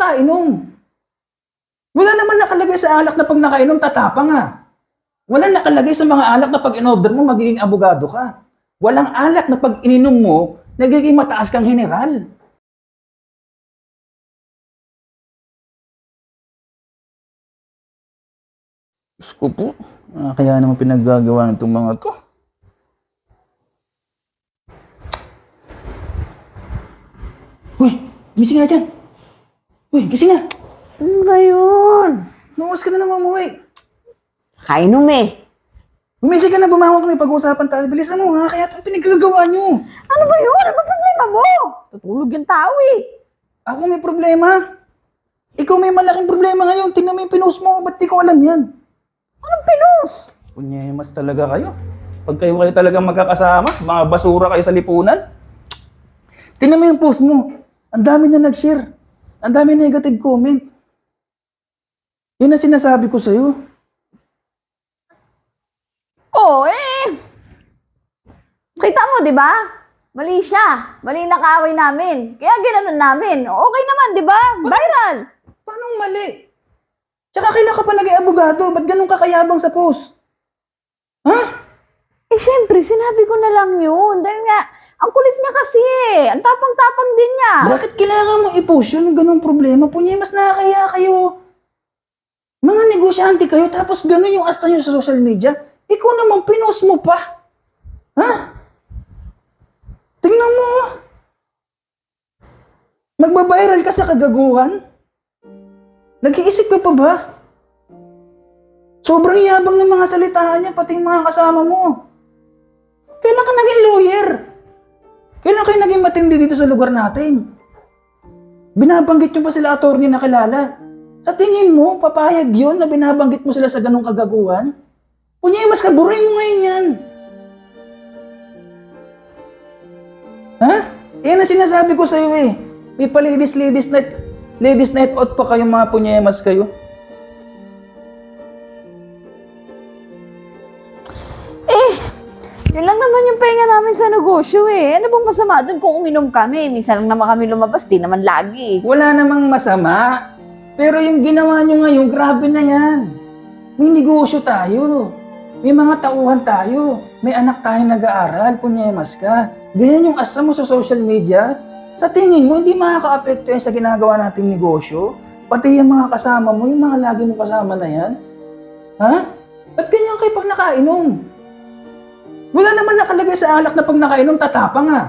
nakainom. Wala naman nakalagay sa alak na pag nakainom, tatapang nga. Wala nakalagay sa mga alak na pag in-order mo, magiging abogado ka. Walang alak na pag ininom mo, nagiging mataas kang general. Diyos ko po, ah, kaya naman pinaggagawa ng itong mga to. Uy, gising na dyan. Uy, gising na. Ano ba yun? Nuwas ka na naman umuwi. Kainom eh. Gumising ka na, bumangon kami, pag-uusapan tayo. Bilisan mo ha, kaya itong pinaggagawa nyo. Ano ba yun? Ano ba problema mo? Tutulog yung tao eh. Ako may problema. Ikaw may malaking problema ngayon. Tingnan mo yung pinost mo. Ba't di ko alam yan? Anong pinus? Punyemas talaga kayo. Pag kayo kayo talaga magkakasama, mga basura kayo sa lipunan. Tingnan mo yung post mo. Ang dami na nag-share. Ang dami negative comment. Yun ang sinasabi ko sa'yo. Oo eh. Kita mo, di ba? Mali siya. Mali na kaaway namin. Kaya ginanon namin. Okay naman, di ba? Viral. Paano mali? Tsaka kailan ka pa naging abogado? Ba't ganun kakayabang sa post? Ha? Eh, syempre, sinabi ko na lang yun. Dahil nga, ang kulit niya kasi eh. Ang tapang-tapang din niya. Bakit kailangan mo i-post yun? Ganung problema. Punye, mas nakakaya kayo. Mga negosyante kayo, tapos ganun yung asta nyo sa social media. Ikaw naman, pinost mo pa. Ha? Tingnan mo. oh. Magbabiral ka sa kagaguhan? Nag-iisip ka pa ba? Sobrang yabang ng mga salitaan niya, pati mga kasama mo. Kailan ka naging lawyer? Kailan kayo naging matindi dito sa lugar natin? Binabanggit nyo pa sila attorney na kilala. Sa tingin mo, papayag yun na binabanggit mo sila sa ganong kagaguhan? Kunya, mas kaburay mo ngayon yan. Ha? Yan ang sinasabi ko sa'yo eh. May pa ladies, ladies night, ladies night out pa kayo mga punyemas kayo. Yun lang naman yung pahinga namin sa negosyo eh. Ano bang masama doon kung uminom kami? Minsan lang naman kami lumabas, di naman lagi. Wala namang masama. Pero yung ginawa nyo ngayon, grabe na yan. May negosyo tayo. May mga tauhan tayo. May anak tayong nag-aaral. Punyemas ka. Ganyan yung astra mo sa social media. Sa tingin mo, hindi makaka-apekto yan sa ginagawa nating negosyo. Pati yung mga kasama mo, yung mga lagi mo kasama na yan. Ha? Ba't ganyan kayo pag nakainom? Wala naman nakalagay sa alak na pag nakainom, tatapang nga.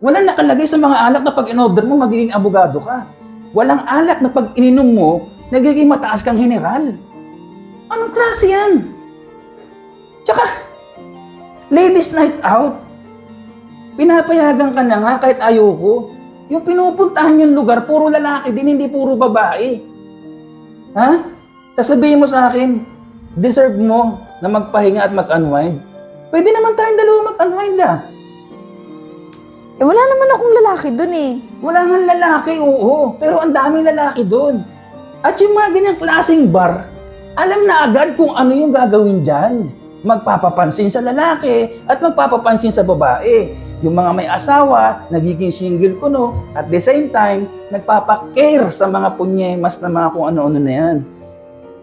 Wala nakalagay sa mga alak na pag in-order mo, magiging abogado ka. Walang alak na pag ininom mo, nagiging mataas kang general. Anong klase yan? Tsaka, ladies night out. Pinapayagan ka na nga kahit ayoko. Yung pinupuntahan yung lugar, puro lalaki din, hindi puro babae. Ha? Sasabihin mo sa akin, deserve mo na magpahinga at mag-unwind. Pwede naman tayong dalawa mag-unwind ah. Eh, wala naman akong lalaki doon eh. Wala nga lalaki, oo. Pero ang daming lalaki doon. At yung mga ganyang klaseng bar, alam na agad kung ano yung gagawin dyan. Magpapapansin sa lalaki at magpapapansin sa babae. Yung mga may asawa, nagiging single kuno, at the same time, nagpapakare sa mga punyemas na mga kung ano-ano na yan.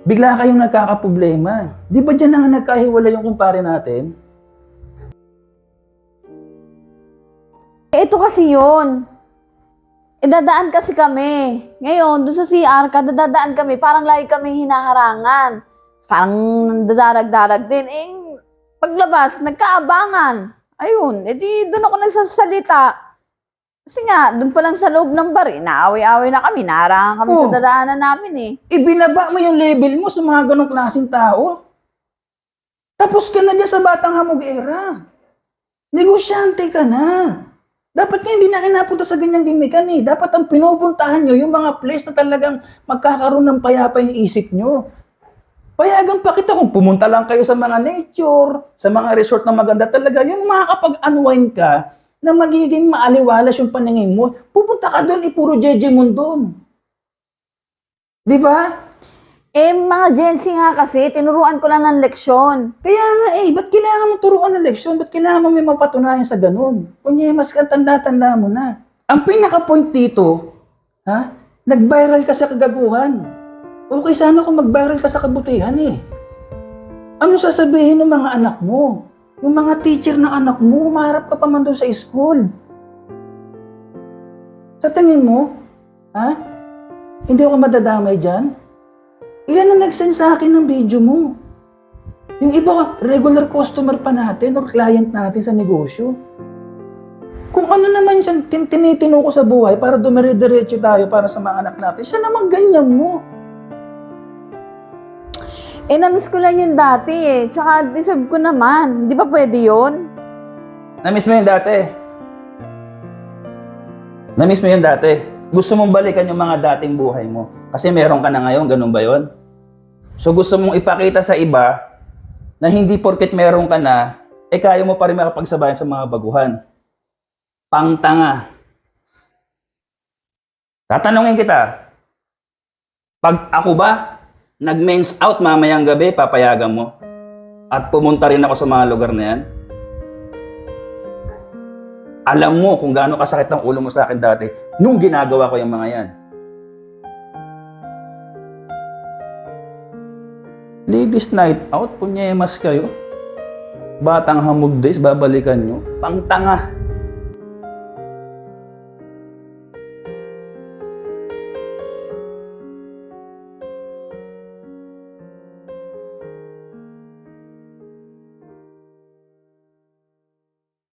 Bigla kayong nagkakaproblema. Di ba dyan na nga nagkahiwala yung kumpare natin? Ito kasi yun. Eh, dadaan kasi kami. Ngayon, doon sa CR ka, dadaan kami. Parang lagi kami hinaharangan. Parang dadarag-darag din. Eh, paglabas, nagkaabangan. Ayun, edi doon ako nagsasalita. Kasi nga, doon pa lang sa loob ng bar, eh, naaway-away na kami. Naharangan kami Oh. sa dadaanan namin eh. ibinaba mo yung level mo sa mga ganong klaseng tao. Tapos ka na dyan sa batang hamog era. Negosyante ka na. Dapat nga hindi na kayo napunta sa ganyang gimikan eh. Dapat ang pinupuntahan nyo, yung mga place na talagang magkakaroon ng payapa yung isip nyo. Payagan pa kita kung pumunta lang kayo sa mga nature, sa mga resort na maganda talaga, yung makakapag-unwind ka, na magiging maaliwalas yung paningin mo, pupunta ka doon, ipuro Jejemon doon. Di ba? Eh, mga Gen Z nga kasi, tinuruan ko lang ng leksyon. Kaya nga eh, ba't kailangan mo turuan ng leksyon? Ba't kailangan mo may mapatunayan sa ganun? Kunye, mas tanda-tanda mo na. Ang pinaka-point dito, ha? Nag-viral ka sa kagaguhan. Okay sana kung mag-viral ka sa kabutihan eh. Ano sasabihin ng mga anak mo? Yung mga teacher ng anak mo, umarap ka pa man doon sa school. Sa tingin mo, ha? Hindi ako madadamay dyan? Ilan na nag-send sa akin ng video mo? Yung iba, regular customer pa natin or client natin sa negosyo. Kung ano naman siyang tin- tinitino ko sa buhay para dumire-diretso tayo para sa mga anak natin, siya naman ganyan mo. Eh, namiss ko lang yun dati eh. Tsaka deserve ko naman. Di ba pwede yun? Namiss mo yun dati. Namiss mo yun dati. Gusto mong balikan yung mga dating buhay mo. Kasi meron ka na ngayon, ganun ba yun? So gusto mong ipakita sa iba na hindi porket meron ka na, eh kaya mo pa rin makapagsabayan sa mga baguhan. Pangtanga. Tatanungin kita, pag ako ba, nag-men's out mamayang gabi, papayagan mo? At pumunta rin ako sa mga lugar na yan? Alam mo kung gaano kasakit ang ulo mo sa akin dati nung ginagawa ko yung mga yan. Ladies night out, punyemas kayo. Batang hamog days, babalikan nyo. Pangtanga.